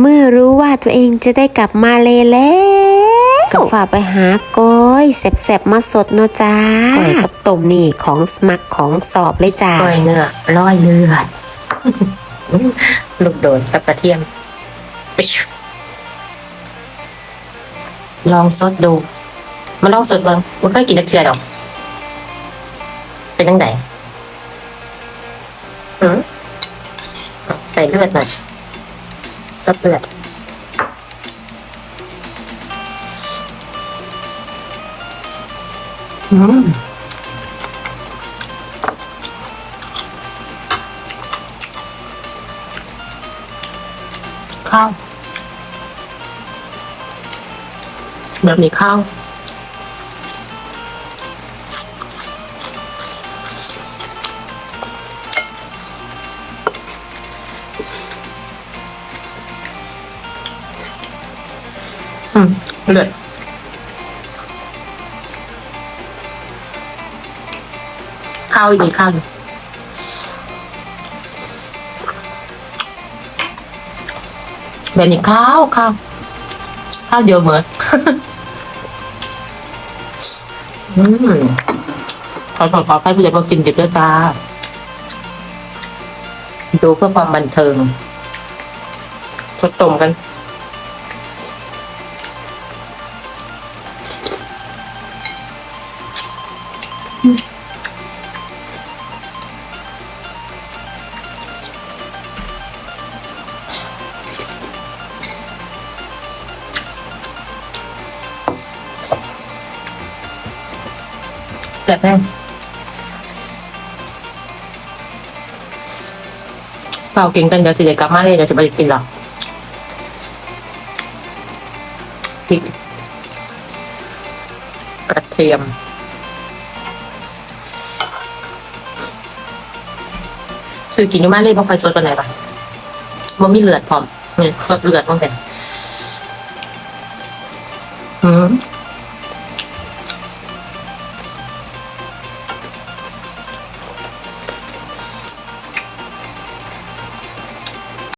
เมื่อรู้ว่าตัวเองจะได้กลับมาเลแล้วก็ฝากไปหาก้อยแสบๆมาสดเนาะจ้าก้อยกับต้มนี่ของสมัครของสอบเลยจ้าก้อยเนื้อร้อยเลือดลูกโดดกับกระเทียมไปชุลองสดดูมาลองสดเบิ่งมันเคยกินตะเชียดอก เป็นยังไงอืมใส่เลือดหน่อย ซดเลือดอืมข้าวแบบนี้ข้าว อืมเลือดข้าวอีกนิดข้าวอยู่แบบนี้ข้าวข้าวข้าวเดียวเหมือนอืมขอขอขอให้ผู้ใหญ่พอกินดิบด้วยจ้าดูเพื่อความบันเทิงก็ต้มกัน เสร็จแน่เปล่ากินกันเดี๋ยวสิเดี๋ยวกลับมาเลยเดี๋ยวจะไปกินหรอกพริกกระเทียม คือกินอยู่มาเลยเพราะไฟสดกันไหนปะมันมีเลือดพร้อมเนี่ยสดเลือดตั้งแต่อืม